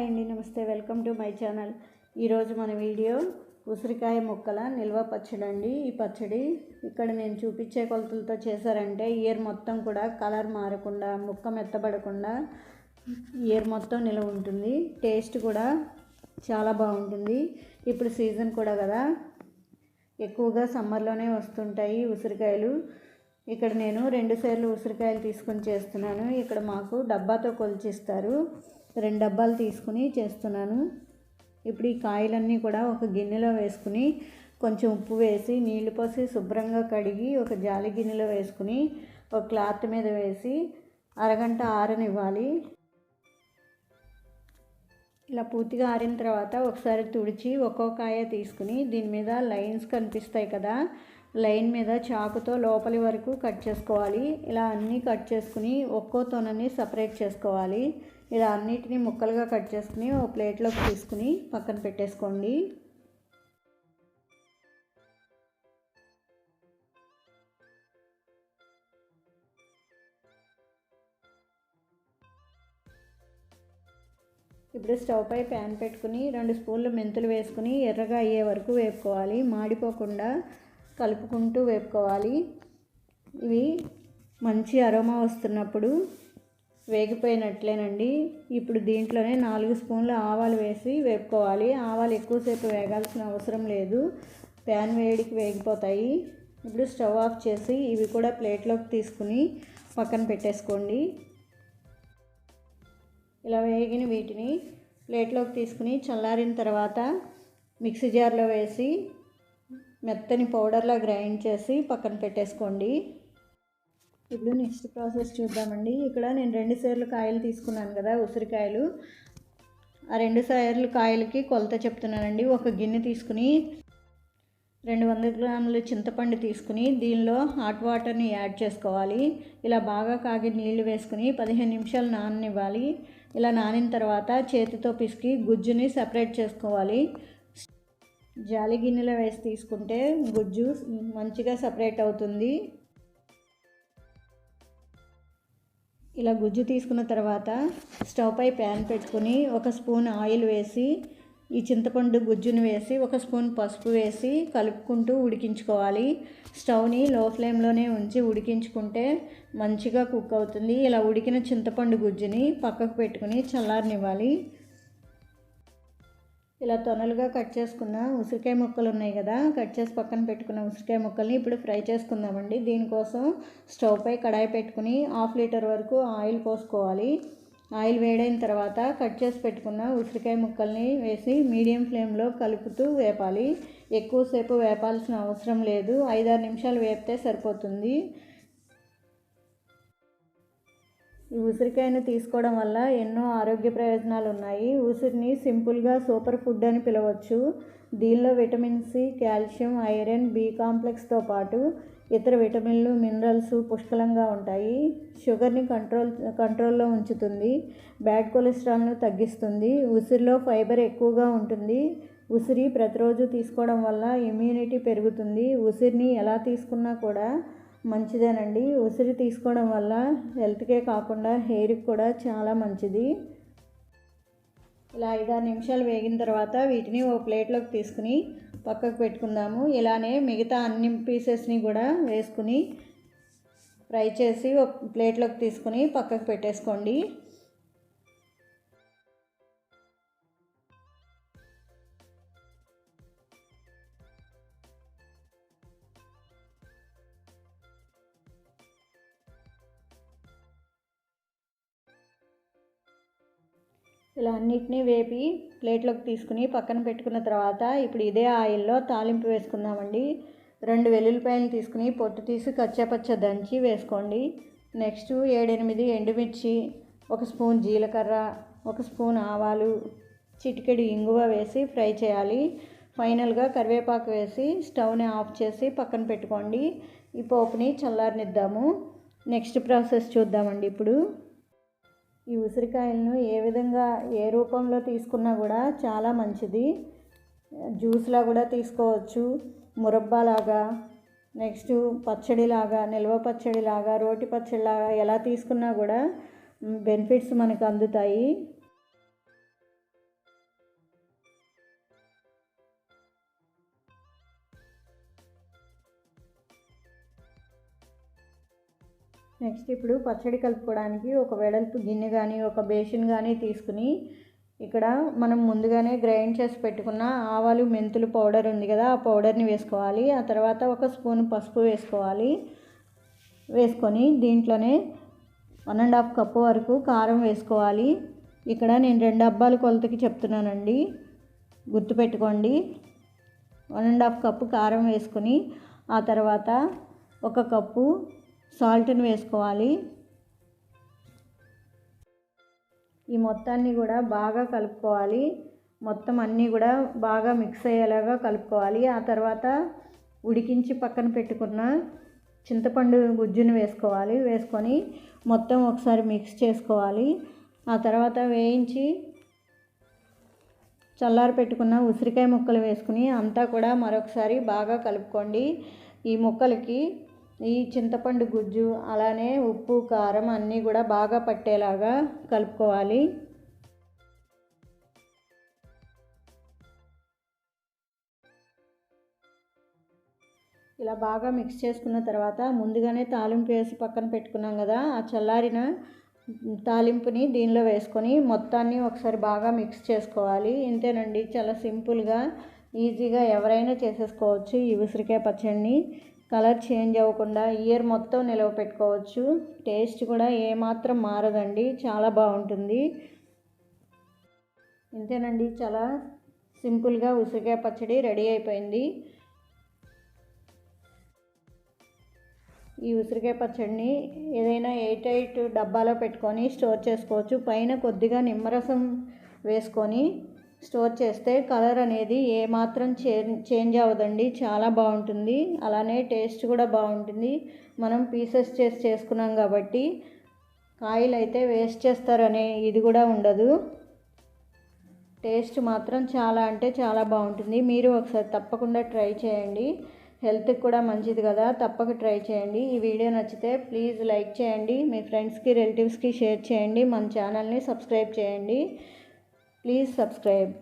Hi అండి నమస్తే. Welcome to my channel. ఈరోజు మన వీడియో ఉసిరికాయ ముక్కల నిల్వ పచ్చడి అండి. ఈ పచ్చడి ఇక్కడ నేను చూపించే కొలతలతో చేశారంటే ఇయర్ మొత్తం కూడా కలర్ మారకుండా ముక్క మెత్తబడకుండా ఇయర్ మొత్తం నిల్వ ఉంటుంది. టేస్ట్ కూడా చాలా బాగుంటుంది. ఇప్పుడు సీజన్ కూడా కదా. ఎక్కువగా సమ్మర్లోనే వస్తుంటాయి ఉసిరికాయలు. ఇక్కడ నేను రెండు సార్లు ఉసిరికాయలు తీసుకొని చేస్తున్నాను. ఇక్కడ మాకు డబ్బాతో కొలిచిస్తారు. రెండు డబ్బాలు తీసుకుని చేస్తున్నాను. ఇప్పుడు ఈ కాయలన్నీ కూడా ఒక గిన్నెలో వేసుకుని కొంచెం ఉప్పు వేసి నీళ్ళు పోసి శుభ్రంగా కడిగి ఒక జాలి గిన్నెలో వేసుకుని ఒక క్లాత్ మీద వేసి అరగంట ఆరనివ్వాలి. ఇలా పూర్తిగా ఆరిన తర్వాత ఒకసారి తుడిచి ఒక్కో కాయ తీసుకుని దీని మీద లైన్స్ కనిపిస్తాయి కదా లైన్ మీద చాకుతో లోపలి వరకు కట్ చేసుకోవాలి. ఇలా అన్నీ కట్ చేసుకుని ఒక్కో తొనని సపరేట్ చేసుకోవాలి. ఇలా అన్నిటినీ ముక్కలుగా కట్ చేసుకుని ఓ ప్లేట్లోకి తీసుకుని పక్కన పెట్టేసుకోండి. ఇప్పుడు స్టవ్ పై ప్యాన్ పెట్టుకుని రెండు స్పూన్లు మెంతులు వేసుకుని ఎర్రగా అయ్యే వరకు వేపుకోవాలి. మాడిపోకుండా కలుపుకుంటూ వేపుకోవాలి. ఇవి మంచి అరోమా వస్తున్నప్పుడు వేగిపోయినట్లేనండి. ఇప్పుడు దీంట్లోనే నాలుగు స్పూన్లు ఆవాలు వేసి వేపుకోవాలి. ఆవాలు ఎక్కువసేపు వేగాల్సిన అవసరం లేదు. ప్యాన్ వేడికి వేగిపోతాయి. ఇప్పుడు స్టవ్ ఆఫ్ చేసి ఇవి కూడా ప్లేట్లోకి తీసుకుని పక్కన పెట్టేసుకోండి. ఇలా వేగిన వీటిని ప్లేట్లోకి తీసుకుని చల్లారిన తర్వాత మిక్సీ జార్లో వేసి మెత్తని పౌడర్లా గ్రైండ్ చేసి పక్కన పెట్టేసుకోండి. ఇప్పుడు నెక్స్ట్ ప్రాసెస్ చూద్దామండి. ఇక్కడ నేను రెండు సార్లు కాయలు తీసుకున్నాను కదా ఉసిరికాయలు ఆ రెండు సార్లు కాయలకి కొలత చెప్తున్నానండి. ఒక గిన్నె తీసుకుని రెండు వందల గ్రాముల చింతపండు తీసుకుని దీనిలో హాట్ వాటర్ని యాడ్ చేసుకోవాలి. ఇలా బాగా కాగి నీళ్ళు వేసుకుని పదిహేను నిమిషాలు నాననివ్వాలి. ఇలా నానిన తర్వాత చేతితో పిసికి గుజ్జుని సపరేట్ చేసుకోవాలి. జాలి గిన్నెలో వేసి తీసుకుంటే గుజ్జు మంచిగా సపరేట్ అవుతుంది. ఇలా గుజ్జు తీసుకున్న తర్వాత స్టవ్ పై ప్యాన్ పెట్టుకుని ఒక స్పూన్ ఆయిల్ వేసి ఈ చింతపండు గుజ్జును వేసి ఒక స్పూన్ పసుపు వేసి కలుపుకుంటూ ఉడికించుకోవాలి. స్టవ్ని లో ఫ్లేమ్లోనే ఉంచి ఉడికించుకుంటే మంచిగా కుక్ అవుతుంది. ఇలా ఉడికిన చింతపండు గుజ్జుని పక్కకు పెట్టుకుని చల్లారనివ్వాలి. ఇలా తొనలుగా కట్ చేసుకున్న ఉసిరికాయ ముక్కలు ఉన్నాయి కదా కట్ చేసి పక్కన పెట్టుకున్న ఉసిరికాయ ముక్కల్ని ఇప్పుడు ఫ్రై చేసుకుందామండి. దీనికోసం స్టవ్ పై కడాయి పెట్టుకుని హాఫ్ లీటర్ వరకు ఆయిల్ పోసుకోవాలి. ఆయిల్ వేడైన తర్వాత కట్ చేసి పెట్టుకున్న ఉసిరికాయ ముక్కల్ని వేసి మీడియం ఫ్లేమ్లో కలుపుతూ వేపాలి. ఎక్కువసేపు వేపాల్సిన అవసరం లేదు. ఐదారు నిమిషాలు వేపితే సరిపోతుంది. ఈ ఉసిరికాయను తీసుకోవడం వల్ల ఎన్నో ఆరోగ్య ప్రయోజనాలు ఉన్నాయి. ఉసిరిని సింపుల్గా సూపర్ ఫుడ్ అని పిలవచ్చు. దీనిలో vitamin C calcium iron B కాంప్లెక్స్తో పాటు ఇతర విటమిన్లు మినరల్స్ పుష్కలంగా ఉంటాయి. షుగర్ని కంట్రోల్ కంట్రోల్లో ఉంచుతుంది. బ్యాడ్ కొలెస్ట్రాల్ను తగ్గిస్తుంది. ఉసిరిలో ఫైబర్ ఎక్కువగా ఉంటుంది. ఉసిరి ప్రతిరోజు తీసుకోవడం వల్ల ఇమ్యూనిటీ పెరుగుతుంది. ఉసిరిని ఎలా తీసుకున్నా కూడా మంచిదేనండి. ఉసిరి తీసుకోవడం వల్ల హెల్త్కే కాకుండా హెయిర్కి కూడా చాలా మంచిది. ఇలా ఐదారు నిమిషాలు వేగిన తర్వాత వీటిని ఓ ప్లేట్లోకి తీసుకుని పక్కకు పెట్టుకుందాము. ఇలానే మిగతా అన్ని పీసెస్ని కూడా వేసుకుని ఫ్రై చేసి ఒక ప్లేట్లోకి తీసుకుని పక్కకు పెట్టేసుకోండి. ఇలా అన్నిటినీ వేపి ప్లేట్లోకి తీసుకుని పక్కన పెట్టుకున్న తర్వాత ఇప్పుడు ఇదే ఆయిల్లో తాలింపు వేసుకుందామండి. రెండు వెల్లుల్లిపాయలు తీసుకుని పొట్టు తీసి కచ్చపచ్చ దంచి వేసుకోండి. నెక్స్ట్ ఏడెనిమిది ఎండుమిర్చి ఒక స్పూన్ జీలకర్ర ఒక స్పూన్ ఆవాలు చిటికెడు ఇంగువ వేసి ఫ్రై చేయాలి. ఫైనల్గా కరివేపాకు వేసి స్టవ్ని ఆఫ్ చేసి పక్కన పెట్టుకోండి. ఈ పోపుని చల్లారనిద్దాము. నెక్స్ట్ ప్రాసెస్ చూద్దామండి ఇప్పుడు. ఈ ఉసిరికాయలను ఏ విధంగా ఏ రూపంలో తీసుకున్నా కూడా చాలా మంచిది. జ్యూస్లా కూడా తీసుకోవచ్చు. మురబ్బాలాగా నెక్స్ట్ పచ్చడిలాగా నిల్వ పచ్చడిలాగా రోటి పచ్చడిలాగా ఎలా తీసుకున్నా కూడా బెనిఫిట్స్ మనకు అందుతాయి. నెక్స్ట్ ఇప్పుడు పచ్చడి కలుపుకోవడానికి ఒక వెడల్పు గిన్నె కానీ ఒక బేసిన్ కానీ తీసుకుని ఇక్కడ మనం ముందుగానే గ్రైండ్ చేసి పెట్టుకున్న ఆవాలు మెంతులు పౌడర్ ఉంది కదా ఆ పౌడర్ని వేసుకోవాలి. ఆ తర్వాత ఒక స్పూన్ పసుపు వేసుకోవాలి. వేసుకొని దీంట్లోనే వన్ అండ్ హాఫ్ కప్పు వరకు కారం వేసుకోవాలి. ఇక్కడ నేను రెండు అబ్బాలు కొలతకి చెప్తున్నానండి. గుర్తుపెట్టుకోండి. వన్ అండ్ హాఫ్ కప్పు కారం వేసుకొని ఆ తర్వాత ఒక కప్పు సాల్ట్ని వేసుకోవాలి. ఈ మొత్తాన్ని కూడా బాగా కలుపుకోవాలి. మొత్తం అన్నీ కూడా బాగా మిక్స్ అయ్యేలాగా కలుపుకోవాలి. ఆ తర్వాత ఉడికించి పక్కన పెట్టుకున్న చింతపండు గుజ్జుని వేసుకోవాలి. వేసుకొని మొత్తం ఒకసారి మిక్స్ చేసుకోవాలి. ఆ తర్వాత వేయించి చల్లారి పెట్టుకున్న ఉసిరికాయ ముక్కలు వేసుకుని అంతా కూడా మరొకసారి బాగా కలుపుకోండి. ఈ ముక్కలకి ఈ చింతపండు గుజ్జు అలానే ఉప్పు కారం అన్నీ కూడా బాగా పట్టేలాగా కలుపుకోవాలి. ఇలా బాగా మిక్స్ చేసుకున్న తర్వాత ముందుగానే తాలింపు వేసి పక్కన పెట్టుకున్నాం కదా ఆ చల్లారిన తాలింపుని దీనిలో వేసుకొని మొత్తాన్ని ఒకసారి బాగా మిక్స్ చేసుకోవాలి. ఇంతేనండి చాలా సింపుల్గా ఈజీగా ఎవరైనా చేసేసుకోవచ్చు ఈ ఉసిరికాయ పచ్చడిని. కలర్ చేంజ్ అవ్వకుండా ఇయర్ మొత్తం నిలవ పెట్టుకోవచ్చు. టేస్ట్ కూడా ఏమాత్రం మారదండి. చాలా బాగుంటుంది. ఇంతేనండి. చాలా సింపుల్గా ఉసిరికాయ పచ్చడి రెడీ అయిపోయింది. ఈ ఉసిరికాయ పచ్చడిని ఏదైనా ఎయిట్ ఎయిట్ డబ్బాలో పెట్టుకొని స్టోర్ చేసుకోవచ్చు. పైన కొద్దిగా నిమ్మరసం వేసుకొని స్టోర్ చేస్తే కలర్ అనేది ఏమాత్రం చే చేంజ్ అవ్వదండి. చాలా బాగుంటుంది. అలానే టేస్ట్ కూడా బాగుంటుంది. మనం పీసెస్ చేసి చేసుకున్నాం కాబట్టి కాయలు అయితే వేస్ట్ చేస్తారనే ఇది కూడా ఉండదు. టేస్ట్ మాత్రం చాలా అంటే చాలా బాగుంటుంది. మీరు ఒకసారి తప్పకుండా ట్రై చేయండి. హెల్త్కి కూడా మంచిది కదా. తప్పక ట్రై చేయండి. ఈ వీడియో నచ్చితే ప్లీజ్ లైక్ చేయండి. మీ ఫ్రెండ్స్కి రిలేటివ్స్కి షేర్ చేయండి. మన ఛానల్ని సబ్స్క్రైబ్ చేయండి. Please subscribe